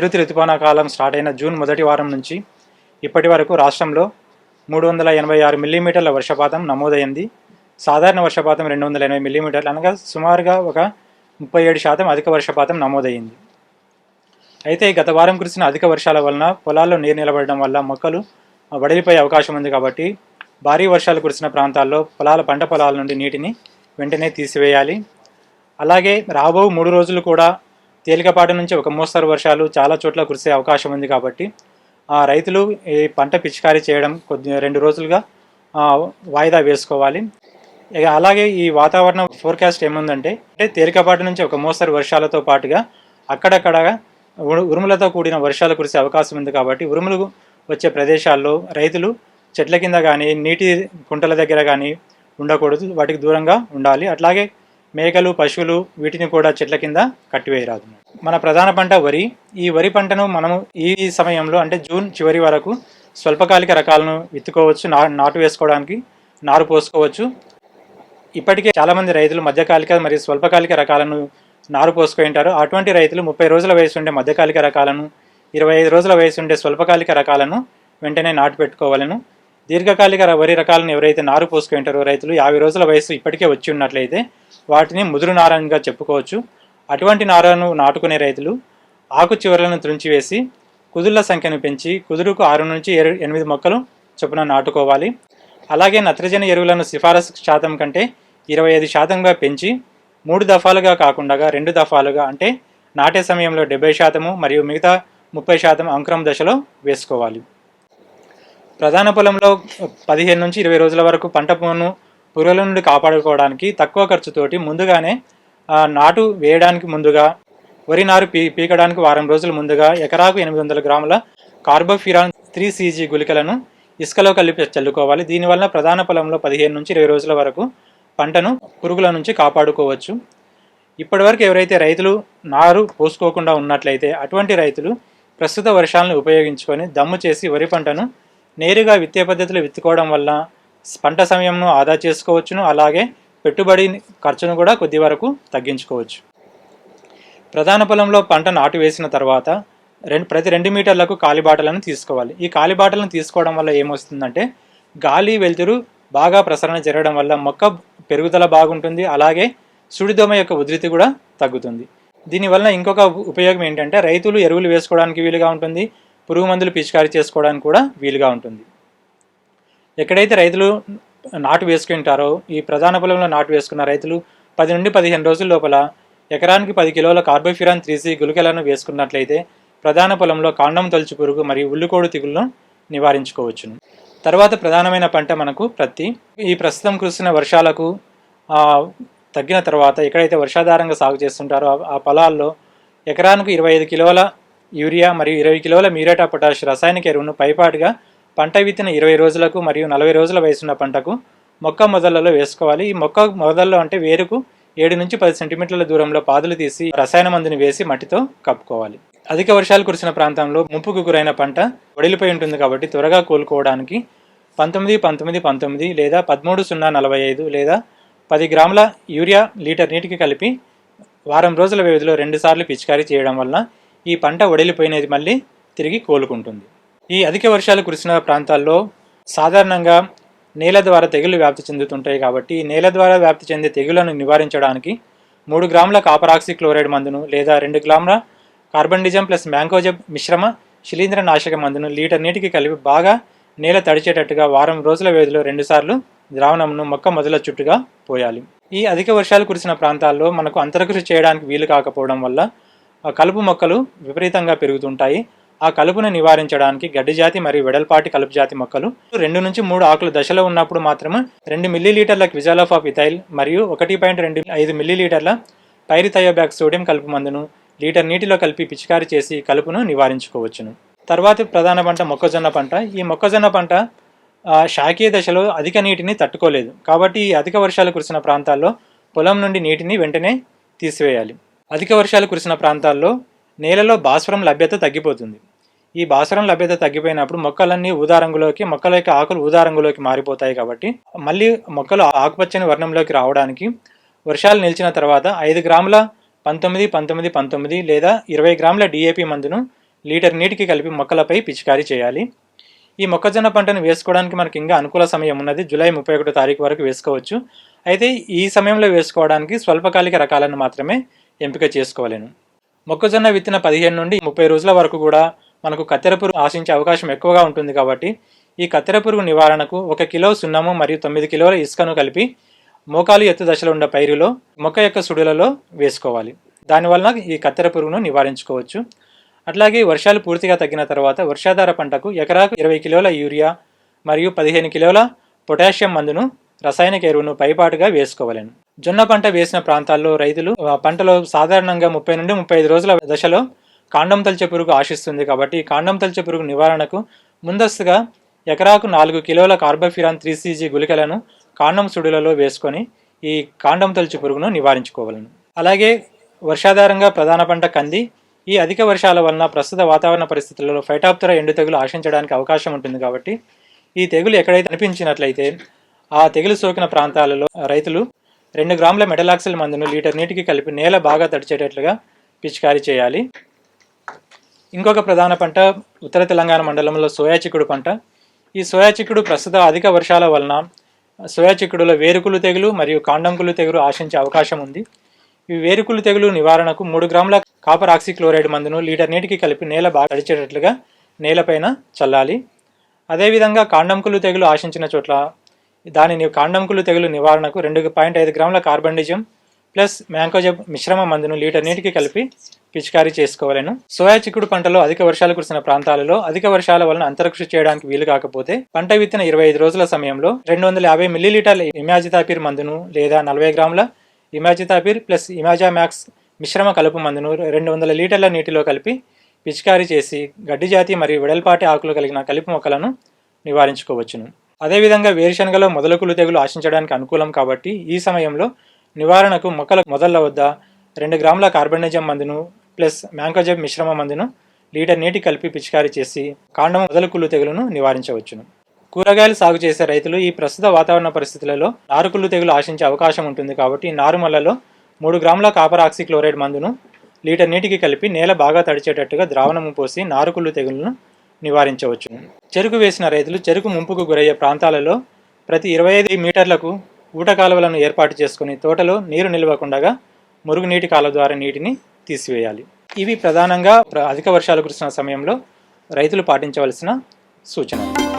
నైరుతి రుతుపవన కాలం స్టార్ట్ అయిన జూన్ మొదటి వారం నుంచి ఇప్పటి వరకు రాష్ట్రంలో మూడు వందల ఎనభై ఆరు మిల్లీమీటర్ల వర్షపాతం నమోదైంది. సాధారణ వర్షపాతం రెండు వందల ఎనభై మిల్లీమీటర్లు అనగా సుమారుగా ఒక ముప్పై ఏడు శాతం అధిక వర్షపాతం నమోదైంది. అయితే గత వారం కురిసిన అధిక వర్షాల వలన పొలాల్లో నీరు నిలబడడం వల్ల మొక్కలు వడిలిపోయే అవకాశం ఉంది కాబట్టి భారీ వర్షాలు కురిసిన ప్రాంతాల్లో పొలాల పంట పొలాల నుండి నీటిని వెంటనే తీసివేయాలి. అలాగే రాబో మూడు రోజులు కూడా తేలికపాటి నుంచి ఒక మోస్తరు వర్షాలు చాలా చోట్ల కురిసే అవకాశం ఉంది కాబట్టి ఆ రైతులు ఈ పంట పిచికారీ చేయడం కొద్ది రెండు రోజులుగా వాయిదా వేసుకోవాలి. ఇక అలాగే ఈ వాతావరణ ఫోర్కాస్ట్ ఏముందంటే అంటే తేలికపాటి నుంచి ఒక మోస్తరు వర్షాలతో పాటుగా అక్కడక్కడ ఉరుములతో కూడిన వర్షాలు కురిసే అవకాశం ఉంది కాబట్టి ఉరుములు వచ్చే ప్రదేశాల్లో రైతులు చెట్ల కింద కానీ నీటి కుంటల దగ్గర కానీ ఉండకూడదు. వాటికి దూరంగా ఉండాలి. అట్లాగే మేకలు పశువులు వీటిని కూడా చెట్ల కింద కట్టివేయరాదు. మన ప్రధాన పంట వరి. ఈ వరి పంటను మనము ఈ సమయంలో అంటే జూన్ చివరి వరకు స్వల్పకాలిక రకాలను విత్తుకోవచ్చు నా నాటు వేసుకోవడానికి నారు పోసుకోవచ్చు. ఇప్పటికే చాలామంది రైతులు మధ్యకాలిక మరియు స్వల్పకాలిక రకాలను నారు పోసుకొని ఉంటారు. అటువంటి రైతులు ముప్పై రోజుల వయసు ఉండే మధ్యకాలిక రకాలను ఇరవై ఐదు రోజుల వయసు ఉండే స్వల్పకాలిక రకాలను వెంటనే నాటు పెట్టుకోవాలను. దీర్ఘకాలిక వరి రకాలను ఎవరైతే నారు పోసుకుంటారో రైతులు యాభై రోజుల వయసు ఇప్పటికే వచ్చి ఉన్నట్లయితే వాటిని ముదురు నారనిగా చెప్పుకోవచ్చు. అటువంటి నారను నాటుకునే రైతులు ఆకు చివరలను త్రుంచివేసి కుదుళ్ళ సంఖ్యను పెంచి కుదురుకు ఆరు నుంచి ఏడు ఎనిమిది మొక్కలు చొప్పున నాటుకోవాలి. అలాగే నత్రజని ఎరువులను సిఫారసు శాతం కంటే ఇరవై ఐదు శాతంగా పెంచి మూడు దఫాలుగా కాకుండా రెండు దఫాలుగా అంటే నాటే సమయంలో డెబ్బై శాతము మరియు మిగతా ముప్పై శాతం అంకురం దశలో వేసుకోవాలి. ప్రధాన పొలంలో పదిహేను నుంచి ఇరవై రోజుల వరకు పంట పొను పురుగుల నుండి కాపాడుకోవడానికి తక్కువ ఖర్చుతోటి ముందుగానే నాటు వేయడానికి ముందుగా వరి నారు పీ పీకడానికి వారం రోజుల ముందుగా ఎకరాకు ఎనిమిది వందల గ్రాముల కార్బోఫిరాన్ త్రీ సీజీ గుళికలను ఇసుకలో కలిపి చల్లుకోవాలి. దీనివల్ల ప్రధాన పొలంలో పదిహేను నుంచి ఇరవై రోజుల వరకు పంటను పురుగుల నుంచి కాపాడుకోవచ్చు. ఇప్పటివరకు ఎవరైతే రైతులు నారు పోసుకోకుండా ఉన్నట్లయితే అటువంటి రైతులు ప్రస్తుత వర్షాలను ఉపయోగించుకొని దమ్ము చేసి వరి పంటను నేరుగా విత్తే పద్ధతిలో విత్తుకోవడం వల్ల పంట సమయంను ఆదా చేసుకోవచ్చును. అలాగే పెట్టుబడి ఖర్చును కూడా కొద్ది వరకు తగ్గించుకోవచ్చు. ప్రధాన పొలంలో పంట నాటు వేసిన తర్వాత రెండు ప్రతి రెండు మీటర్లకు కాలిబాటలను తీసుకోవాలి. ఈ కాలిబాటలను తీసుకోవడం వల్ల ఏమొస్తుందంటే గాలి వెలుతురు బాగా ప్రసరణ జరగడం వల్ల మొక్క పెరుగుదల బాగుంటుంది. అలాగే సుడిదోమ యొక్క ఉధృతి కూడా తగ్గుతుంది. దీనివల్ల ఇంకొక ఉపయోగం ఏంటంటే రైతులు ఎరువులు వేసుకోవడానికి వీలుగా ఉంటుంది. పురుగు మందులు పిచికారీ చేసుకోవడానికి కూడా వీలుగా ఉంటుంది. ఎక్కడైతే రైతులు నాటు వేసుకుంటారో ఈ ప్రధాన పొలంలో నాటు వేసుకున్న రైతులు పది నుండి పదిహేను రోజుల లోపల ఎకరానికి పది కిలోల కార్బోఫ్యూరాన్ త్రీ సి గుళికలను వేసుకున్నట్లయితే ప్రధాన పొలంలో కాండం తొలచు పురుగు మరియు ఉల్లికోడు తెగులను నివారించుకోవచ్చును. తర్వాత ప్రధానమైన పంట మనకు ప్రత్తి. ఈ ప్రస్తుతం కురుస్తున్న వర్షాలకు తగ్గిన తర్వాత ఎక్కడైతే వర్షాధారంగా సాగు చేస్తుంటారో ఆ పొలాల్లో ఎకరానికి ఇరవై ఐదు కిలోల యూరియా మరియు ఇరవై కిలోల మ్యూరేటా పొటాష్ రసాయనిక ఎరువును పైపాటుగా పంట విత్తిన ఇరవై రోజులకు మరియు నలభై రోజుల వయసున్న పంటకు మొక్క మొదళ్ళలో వేసుకోవాలి. ఈ మొక్క మొదల్లో అంటే వేరుకు ఏడు నుంచి పది సెంటీమీటర్ల దూరంలో పాదులు తీసి రసాయన మందుని వేసి మట్టితో కప్పుకోవాలి. అధిక వర్షాలు కురిసిన ప్రాంతంలో ముప్పుకు గురైన పంట ఒడిలిపోయి ఉంటుంది కాబట్టి త్వరగా కోలుకోవడానికి పంతొమ్మిది పంతొమ్మిది పంతొమ్మిది లేదా పదమూడు సున్నా నలభై ఐదు లేదా పది గ్రాముల యూరియా లీటర్ నీటికి కలిపి వారం రోజుల వ్యవధిలో రెండుసార్లు పిచికారీ చేయడం వలన ఈ పంట ఒడిలిపోయినది మళ్ళీ తిరిగి కోలుకుంటుంది. ఈ అధిక వర్షాలు కురిసిన ప్రాంతాల్లో సాధారణంగా నేల ద్వారా తెగులు వ్యాప్తి చెందుతుంటాయి కాబట్టి ఈ నేల ద్వారా వ్యాప్తి చెందే తెగులను నివారించడానికి మూడు గ్రాముల కాపరాక్సి క్లోరైడ్ మందును లేదా రెండు గ్రాముల కార్బండిజం ప్లస్ మ్యాంకోజబ్ మిశ్రమ శిలీంద్ర నాశక మందును లీటర్ నీటికి కలిపి బాగా నేల తడిచేటట్టుగా వారం రోజుల వ్యవధిలో రెండుసార్లు ద్రావణంను మొక్క మొదల చుట్టుగా పోయాలి. ఈ అధిక వర్షాలు కురిసిన ప్రాంతాల్లో మనకు అంతరకృషి చేయడానికి వీలు కాకపోవడం వల్ల కలుపు మొక్కలు విపరీతంగా పెరుగుతుంటాయి. ఆ కలుపును నివారించడానికి గడ్డి జాతి మరియు వెడల్పాటి కలుపు జాతి మొక్కలు రెండు నుంచి మూడు ఆకులు దశలో ఉన్నప్పుడు మాత్రమే రెండు మిల్లీలీటర్ల క్విజాలోఫాప్ ఇథైల్ మరియు ఒకటి పాయింట్ రెండు ఐదు మిల్లీలీటర్ల పైరిథయోబ్యాక్ సోడియం కలుపు మందును లీటర్ నీటిలో కలిపి పిచికారి చేసి కలుపును నివారించుకోవచ్చును. తర్వాత ప్రధాన పంట మొక్కజొన్న పంట. ఈ మొక్కజొన్న పంట శాఖీయ దశలో అధిక నీటిని తట్టుకోలేదు. కాబట్టి ఈ అధిక వర్షాలు కురిసిన ప్రాంతాల్లో పొలం నుండి నీటిని వెంటనే తీసివేయాలి. అధిక వర్షాలు కురిసిన ప్రాంతాల్లో నేలలో భాస్వరం లభ్యత తగ్గిపోతుంది. ఈ భాస్వరం లభ్యత తగ్గిపోయినప్పుడు మొక్కలన్నీ ఊదా రంగులోకి మొక్కల యొక్క ఆకులు ఊదా రంగులోకి మారిపోతాయి కాబట్టి మళ్ళీ మొక్కలు ఆకుపచ్చని వర్ణంలోకి రావడానికి వర్షాలు నిలిచిన తర్వాత ఐదు గ్రాముల పంతొమ్మిది పంతొమ్మిది పంతొమ్మిది లేదా ఇరవై గ్రాముల డిఏపి మందును లీటర్ నీటికి కలిపి మొక్కలపై పిచికారీ చేయాలి. ఈ మొక్కజొన్న పంటను వేసుకోవడానికి మనకి ఇంకా అనుకూల సమయం ఉన్నది. జూలై ముప్పై ఒకటో తారీఖు వరకు వేసుకోవచ్చు. అయితే ఈ సమయంలో వేసుకోవడానికి స్వల్పకాలిక రకాలను మాత్రమే ఎంపిక చేసుకోవలేను. మొక్కజొన్న విత్తిన పదిహేను నుండి ముప్పై రోజుల వరకు కూడా మనకు కత్తెర పురుగు ఆశించే అవకాశం ఎక్కువగా ఉంటుంది కాబట్టి ఈ కత్తెర పురుగు నివారణకు ఒక కిలో సున్నము మరియు తొమ్మిది కిలోల ఇసుకను కలిపి మోకాలు ఎత్తు దశలో ఉన్న పైరులో మొక్క యొక్క సుడులలో వేసుకోవాలి. దానివలన ఈ కత్తెర పురుగును నివారించుకోవచ్చు. అట్లాగే వర్షాలు పూర్తిగా తగ్గిన తర్వాత వర్షాధార పంటకు ఎకరాకు ఇరవై కిలోల యూరియా మరియు పదిహేను కిలోల పొటాషియం మందును రసాయనిక ఎరువును పైపాటుగా వేసుకోవాలను. జొన్న పంట వేసిన ప్రాంతాల్లో రైతులు పంటలో సాధారణంగా ముప్పై నుండి ముప్పై ఐదు రోజుల దశలో కాండం తల్చే పురుగు ఆశిస్తుంది కాబట్టి కాండం తల్చే పురుగు నివారణకు ముందస్తుగా ఎకరాకు నాలుగు కిలోల కార్బోఫిరాన్ త్రీ సీజీ గుళికలను కాండం సుడులలో వేసుకొని ఈ కాండం తొలచి పురుగును నివారించుకోవాలను. అలాగే వర్షాధారంగా ప్రధాన పంట కంది. ఈ అధిక వర్షాల వలన ప్రస్తుత వాతావరణ పరిస్థితులలో ఫైటాప్తర ఎండు తెగులు ఆశించడానికి అవకాశం ఉంటుంది కాబట్టి ఈ తెగులు ఎక్కడైతే అనిపించినట్లయితే ఆ తెగులు సోకిన ప్రాంతాలలో రైతులు రెండు గ్రాముల మెటలాక్సిల్ మందును లీటర్ నీటికి కలిపి నేల బాగా తడిచేటట్లుగా పిచికారీ చేయాలి. ఇంకొక ప్రధాన పంట ఉత్తర తెలంగాణ మండలంలో సోయా చిక్కుడు పంట. ఈ సోయా చిక్కుడు ప్రస్తుత అధిక వర్షాల వలన సోయా చిక్కుడులో వేరుకులు తెగులు మరియు కాండంకులు తెగులు ఆశించే అవకాశం ఉంది. ఈ వేరుకులు తెగులు నివారణకు మూడు గ్రాముల కాపర్ ఆక్సిక్లోరైడ్ మందును లీటర్ నీటికి కలిపి నేల బాగా తడిచేటట్లుగా నేలపైన చల్లాలి. అదేవిధంగా కాండంకులు తెగులు ఆశించిన చోట్ల దానిని కాండంకులు తెగులు నివారణకు రెండు పాయింట్ ఐదు గ్రాముల కార్బండిజం ప్లస్ మ్యాంకోజబ్ మిశ్రమ మందును లీటర్ నీటికి కలిపి పిచికారీ చేసుకోవాలను. సోయా చిక్కుడు పంటలో అధిక వర్షాలు కురిసిన ప్రాంతాలలో అధిక వర్షాల వలన అంతరకృషి చేయడానికి వీలు కాకపోతే పంట విత్తిన ఇరవై ఐదు రోజుల సమయంలో రెండు వందల యాభై మిల్లీలీటర్ల ఇమాజితాపిర్ మందును లేదా నలభై గ్రాముల ఇమాజితాపిర్ ప్లస్ ఇమాజా మ్యాక్స్ మిశ్రమ కలుపు మందును రెండు వందల లీటర్ల నీటిలో కలిపి పిచికారీ చేసి గడ్డి జాతి మరియు వెడల్పాటి ఆకులు కలిగిన కలుపు మొక్కలను నివారించుకోవచ్చును. అదేవిధంగా వేరుశనగలో మొదలకులు తెగులు ఆశించడానికి అనుకూలం కాబట్టి ఈ సమయంలో నివారణకు మొక్కల మొదల వద్ద రెండు గ్రాముల కార్బనిజం మందును ప్లస్ మ్యాంకోజెబ్ మిశ్రమ మందును లీటర్ నీటి కలిపి పిచికారీ చేసి కాండం మొదలకులు తెగులును నివారించవచ్చును. కూరగాయలు సాగు చేసే రైతులు ఈ ప్రస్తుత వాతావరణ పరిస్థితులలో నారుకుళ్ళు తెగులు ఆశించే అవకాశం ఉంటుంది కాబట్టి నారుమల్లలో మూడు గ్రాముల కాపర్ ఆక్సిక్లోరైడ్ మందును లీటర్ నీటికి కలిపి నేల బాగా తడిచేటట్టుగా ద్రావణము పోసి నారుకుళ్ళు తెగులను నివారించవచ్చు. చెరుకు వేసిన రైతులు చెరుకు ముంపుకు గురయ్యే ప్రాంతాలలో ప్రతి ఇరవై ఐదు మీటర్లకు ఊట కాలువలను ఏర్పాటు చేసుకుని తోటలో నీరు నిల్వకుండగా మురుగునీటి కాలువ ద్వారా నీటిని తీసివేయాలి. ఇవి ప్రధానంగా అధిక వర్షాలు కురిసిన సమయంలో రైతులు పాటించవలసిన సూచనలు